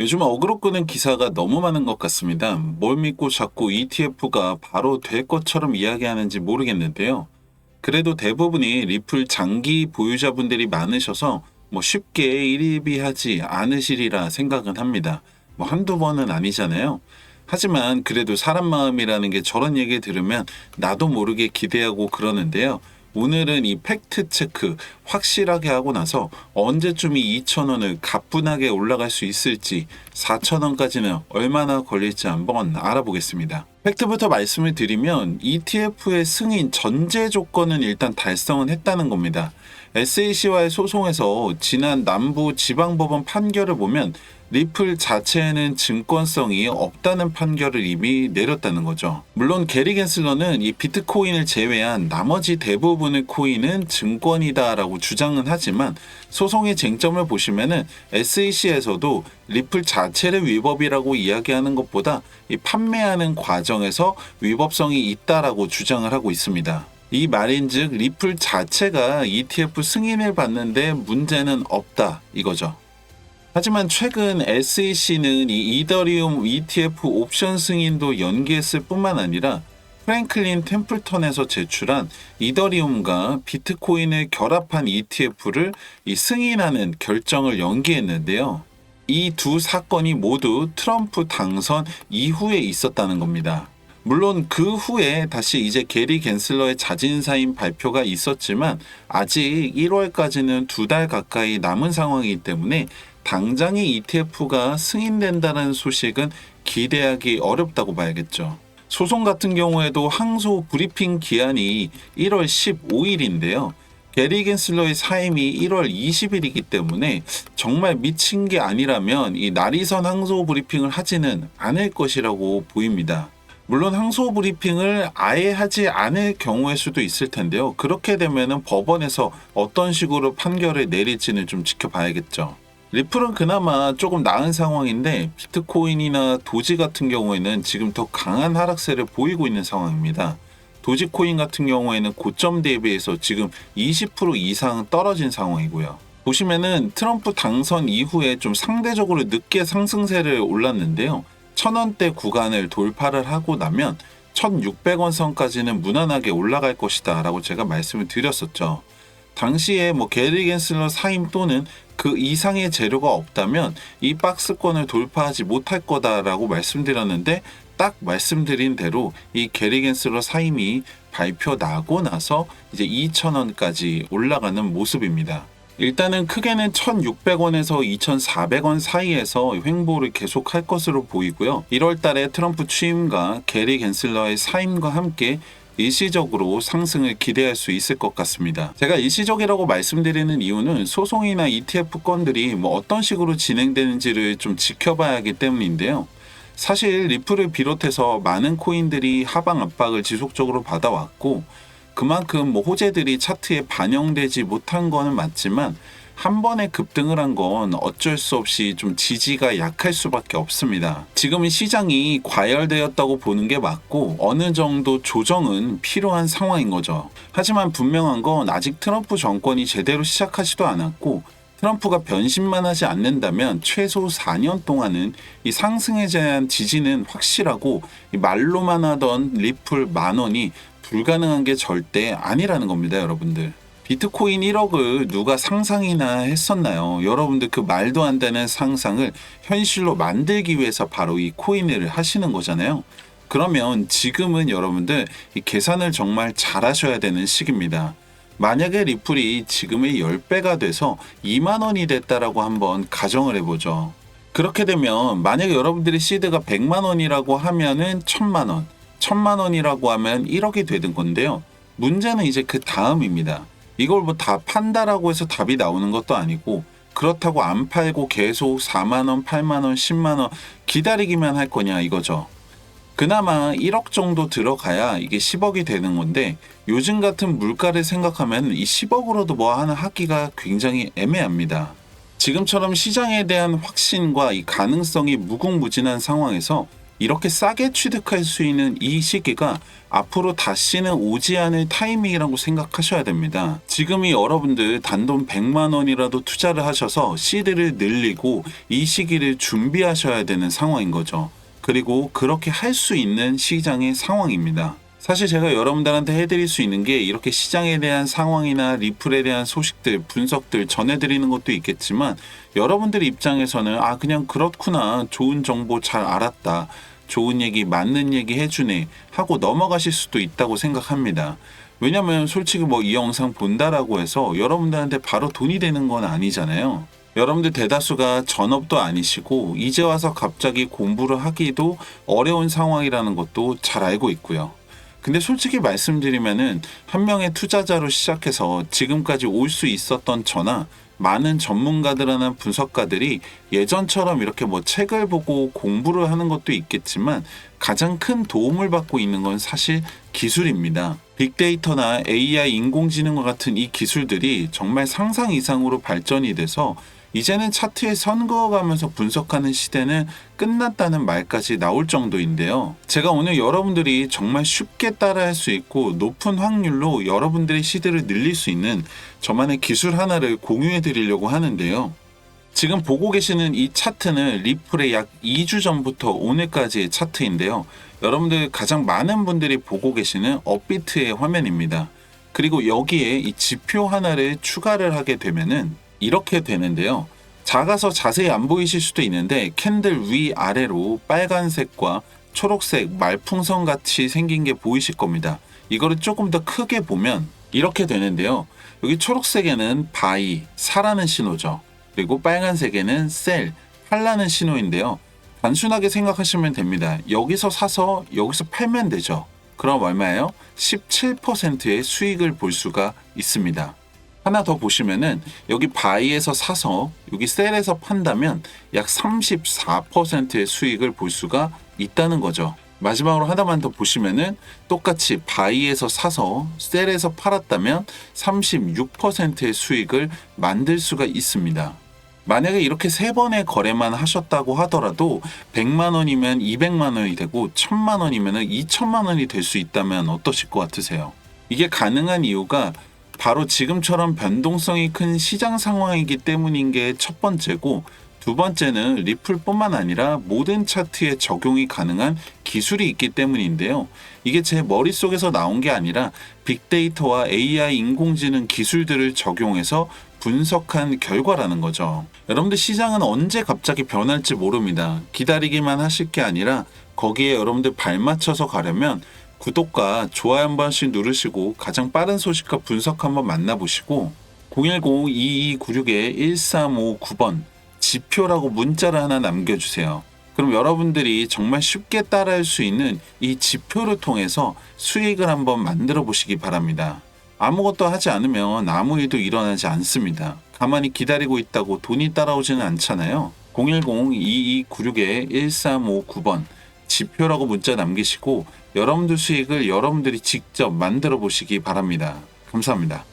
요즘 어그로 끄는 기사가 너무 많은 것 같습니다. 뭘 믿고 자꾸 ETF가 바로 될 것처럼 이야기하는지 모르겠는데요. 그래도 대부분이 리플 장기 보유자분들이 많으셔서 뭐 쉽게 일입이하지 않으시리라 생각은 합니다. 뭐 한두 번은 아니잖아요. 하지만 그래도 사람 마음이라는 게 저런 얘기 들으면 나도 모르게 기대하고 그러는데요. 오늘은 이 팩트 체크 확실하게 하고 나서 언제쯤 이 2,000원을 가뿐하게 올라갈 수 있을지 4,000원까지는 얼마나 걸릴지 한번 알아보겠습니다. 팩트부터 말씀을 드리면 ETF의 승인 전제 조건은 일단 달성은 했다는 겁니다. SAC와의 소송에서 지난 남부 지방법원 판결을 보면 리플 자체에는 증권성이 없다는 판결을 이미 내렸다는 거죠. 물론 게리 겐슬러는 이 비트코인을 제외한 나머지 대부분의 코인은 증권이다라고 주장은 하지만 소송의 쟁점을 보시면은 SEC에서도 리플 자체를 위법이라고 이야기하는 것보다 이 판매하는 과정에서 위법성이 있다라고 주장을 하고 있습니다. 이 말인즉 리플 자체가 ETF 승인을 받는데 문제는 없다 이거죠. 하지만 최근 SEC는 이 이더리움 ETF 옵션 승인도 연기했을 뿐만 아니라 프랭클린 템플턴에서 제출한 이더리움과 비트코인을 결합한 ETF를 이 승인하는 결정을 연기했는데요. 이 두 사건이 모두 트럼프 당선 이후에 있었다는 겁니다. 물론 그 후에 다시 이제 게리 겐슬러의 자진사임 발표가 있었지만 아직 1월까지는 두 달 가까이 남은 상황이기 때문에 당장의 ETF가 승인된다는 소식은 기대하기 어렵다고 봐야겠죠. 소송 같은 경우에도 항소 브리핑 기한이 1월 15일인데요. 게리 겐슬러의 사임이 1월 20일이기 때문에 정말 미친 게 아니라면 이 날이선 항소 브리핑을 하지는 않을 것이라고 보입니다. 물론 항소 브리핑을 아예 하지 않을 경우일 수도 있을 텐데요. 그렇게 되면은 법원에서 어떤 식으로 판결을 내릴지는 좀 지켜봐야겠죠. 리플은 그나마 조금 나은 상황인데 비트코인이나 도지 같은 경우에는 지금 더 강한 하락세를 보이고 있는 상황입니다. 도지코인 같은 경우에는 고점 대비해서 지금 20% 이상 떨어진 상황이고요. 보시면은 트럼프 당선 이후에 좀 상대적으로 늦게 상승세를 올랐는데요. 천원대 구간을 돌파를 하고 나면 1600원 선까지는 무난하게 올라갈 것이다 라고 제가 말씀을 드렸었죠. 당시에 뭐 게리 겐슬러 사임 또는 그 이상의 재료가 없다면 이 박스권을 돌파하지 못할 거다라고 말씀드렸는데 딱 말씀드린 대로 이 게리 겐슬러 사임이 발표 나고 나서 이제 2,000원까지 올라가는 모습입니다. 일단은 크게는 1,600원에서 2,400원 사이에서 횡보를 계속할 것으로 보이고요. 1월 달에 트럼프 취임과 게리 겐슬러의 사임과 함께 일시적으로 상승을 기대할 수 있을 것 같습니다. 제가 일시적이라고 말씀드리는 이유는 소송이나 ETF 건들이 뭐 어떤 식으로 진행되는지를 좀 지켜봐야 하기 때문인데요. 사실 리플을 비롯해서 많은 코인들이 하방 압박을 지속적으로 받아왔고 그만큼 뭐 호재들이 차트에 반영되지 못한 거는 맞지만 한 번에 급등을 한 건 어쩔 수 없이 좀 지지가 약할 수밖에 없습니다. 지금은 시장이 과열되었다고 보는 게 맞고 어느 정도 조정은 필요한 상황인 거죠. 하지만 분명한 건 아직 트럼프 정권이 제대로 시작하지도 않았고 트럼프가 변신만 하지 않는다면 최소 4년 동안은 이 상승에 대한 지지는 확실하고 이 말로만 하던 리플 만 원이 불가능한 게 절대 아니라는 겁니다, 여러분들. 비트코인 1억을 누가 상상이나 했었나요? 여러분들 그 말도 안 되는 상상을 현실로 만들기 위해서 바로 이 코인을 하시는 거잖아요. 그러면 지금은 여러분들 이 계산을 정말 잘 하셔야 되는 시기입니다. 만약에 리플이 지금의 10배가 돼서 2만 원이 됐다라고 한번 가정을 해보죠. 그렇게 되면 만약에 여러분들의 시드가 100만 원이라고 하면은 1000만 원, 1000만 원이라고 하면 1억이 되는 건데요. 문제는 이제 그 다음입니다. 이걸 뭐 다 판다라고 해서 답이 나오는 것도 아니고 그렇다고 안 팔고 계속 4만 원, 8만 원, 10만 원 기다리기만 할 거냐 이거죠. 그나마 1억 정도 들어가야 이게 10억이 되는 건데 요즘 같은 물가를 생각하면 이 10억으로도 뭐 하나 하기가 굉장히 애매합니다. 지금처럼 시장에 대한 확신과 이 가능성이 무궁무진한 상황에서 이렇게 싸게 취득할 수 있는 이 시기가 앞으로 다시는 오지 않을 타이밍이라고 생각하셔야 됩니다. 지금이 여러분들 단돈 100만 원이라도 투자를 하셔서 시드를 늘리고 이 시기를 준비하셔야 되는 상황인 거죠. 그리고 그렇게 할 수 있는 시장의 상황입니다. 사실 제가 여러분들한테 해드릴 수 있는 게 이렇게 시장에 대한 상황이나 리플에 대한 소식들, 분석들 전해드리는 것도 있겠지만 여러분들 입장에서는 아, 그냥 그렇구나. 좋은 정보 잘 알았다. 좋은 얘기, 맞는 얘기 해주네. 하고 넘어가실 수도 있다고 생각합니다. 왜냐면 솔직히 뭐 이 영상 본다라고 해서 여러분들한테 바로 돈이 되는 건 아니잖아요. 여러분들 대다수가 전업도 아니시고 이제 와서 갑자기 공부를 하기도 어려운 상황이라는 것도 잘 알고 있고요. 근데 솔직히 말씀드리면은 한 명의 투자자로 시작해서 지금까지 올 수 있었던 저나 많은 전문가들이나 분석가들이 예전처럼 이렇게 뭐 책을 보고 공부를 하는 것도 있겠지만 가장 큰 도움을 받고 있는 건 사실 기술입니다. 빅데이터나 AI 인공지능과 같은 이 기술들이 정말 상상 이상으로 발전이 돼서 이제는 차트에 선 그어가면서 분석하는 시대는 끝났다는 말까지 나올 정도인데요. 제가 오늘 여러분들이 정말 쉽게 따라할 수 있고 높은 확률로 여러분들의 시대를 늘릴 수 있는 저만의 기술 하나를 공유해 드리려고 하는데요. 지금 보고 계시는 이 차트는 리플의 약 2주 전부터 오늘까지의 차트인데요. 여러분들 가장 많은 분들이 보고 계시는 업비트의 화면입니다. 그리고 여기에 이 지표 하나를 추가를 하게 되면은 이렇게 되는데요. 작아서 자세히 안 보이실 수도 있는데 캔들 위 아래로 빨간색과 초록색 말풍선 같이 생긴 게 보이실 겁니다. 이거를 조금 더 크게 보면 이렇게 되는데요. 여기 초록색에는 바이, 사라는 신호죠. 그리고 빨간색에는 셀, 팔라는 신호인데요. 단순하게 생각하시면 됩니다. 여기서 사서 여기서 팔면 되죠. 그럼 얼마예요? 17%의 수익을 볼 수가 있습니다. 하나 더 보시면은 여기 바이에서 사서 여기 셀에서 판다면 약 34%의 수익을 볼 수가 있다는 거죠. 마지막으로 하나만 더 보시면은 똑같이 바이에서 사서 셀에서 팔았다면 36%의 수익을 만들 수가 있습니다. 만약에 이렇게 세 번의 거래만 하셨다고 하더라도 100만 원이면 200만 원이 되고 1000만 원이면 2천만 원이 될 수 있다면 어떠실 것 같으세요? 이게 가능한 이유가 바로 지금처럼 변동성이 큰 시장 상황이기 때문인 게 첫 번째고 두 번째는 리플뿐만 아니라 모든 차트에 적용이 가능한 기술이 있기 때문인데요. 이게 제 머릿속에서 나온 게 아니라 빅데이터와 AI 인공지능 기술들을 적용해서 분석한 결과라는 거죠. 여러분들 시장은 언제 갑자기 변할지 모릅니다. 기다리기만 하실 게 아니라 거기에 여러분들 발맞춰서 가려면 구독과 좋아요 한 번씩 누르시고 가장 빠른 소식과 분석 한번 만나보시고 010-2296-1359번 지표라고 문자를 하나 남겨주세요. 그럼 여러분들이 정말 쉽게 따라할 수 있는 이 지표를 통해서 수익을 한번 만들어 보시기 바랍니다. 아무것도 하지 않으면 아무 일도 일어나지 않습니다. 가만히 기다리고 있다고 돈이 따라오지는 않잖아요. 010-2296-1359번 지표라고 문자 남기시고 여러분들 수익을 여러분들이 직접 만들어 보시기 바랍니다. 감사합니다.